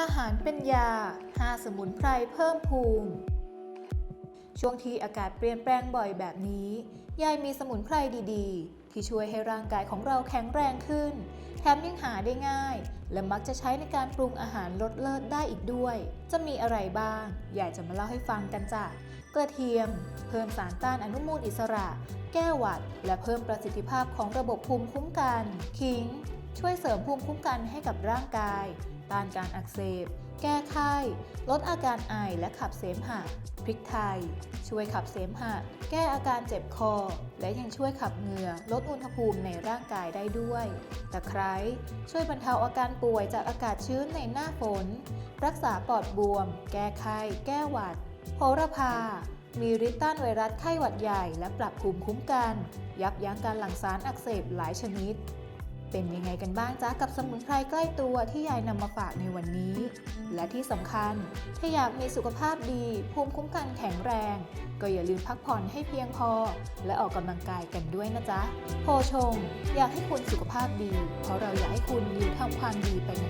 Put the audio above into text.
อาหารเป็นยา 5 สมุนไพรเพิ่มภูมิ ช่วงที่อากาศเปลี่ยนแปลงบ่อยแบบนี้ ยายมีสมุนไพรดีๆ ที่ช่วยให้ร่างกายของเราแข็งแรงขึ้น แถมยังหาได้ง่าย และมักจะใช้ในการปรุงอาหารลดเลิศได้อีกด้วย จะมีอะไรบ้าง ยายจะมาเล่าให้ฟังกันจ้ะกระเทียม เพิ่มสารต้านอนุมูลอิสระ แก้หวัด และเพิ่มประสิทธิภาพของระบบภูมิคุ้มกัน ขิง ช่วยเสริมภูมิคุ้มกันให้กับร่างกาย ต้านการอักเสบ แก้ไข้ ลดอาการไอและขับเสมหะ พริกไทย ช่วยขับเสมหะ แก้อาการเจ็บคอ และยังช่วยขับเหงื่อ ลดอุณหภูมิในร่างกายได้ด้วย ตะไคร้ ช่วยบรรเทาอาการป่วยจากอากาศชื้นในหน้าฝน รักษาปอดบวม แก้ไข้ แก้หวัด โหระพามีฤทธิ์ต้านไวรัสไข้หวัดใหญ่และปรับภูมิคุ้มกัน ยับยั้งการหลั่งสารอักเสบหลายชนิด เป็นยังไงกันบ้างจ๊ะกับสมุนไพรใกล้ตัวที่ยายนำมาฝากในวันนี้ และที่สำคัญ ถ้าอยากมีสุขภาพดี ภูมิคุ้มกันแข็งแรง ก็อย่าลืมพักผ่อนให้เพียงพอ และออกกำลังกายกันด้วยนะจ๊ะโพชง อยากให้คุณสุขภาพดี เพราะเราอยากให้คุณอยู่ทำความดีไปนาน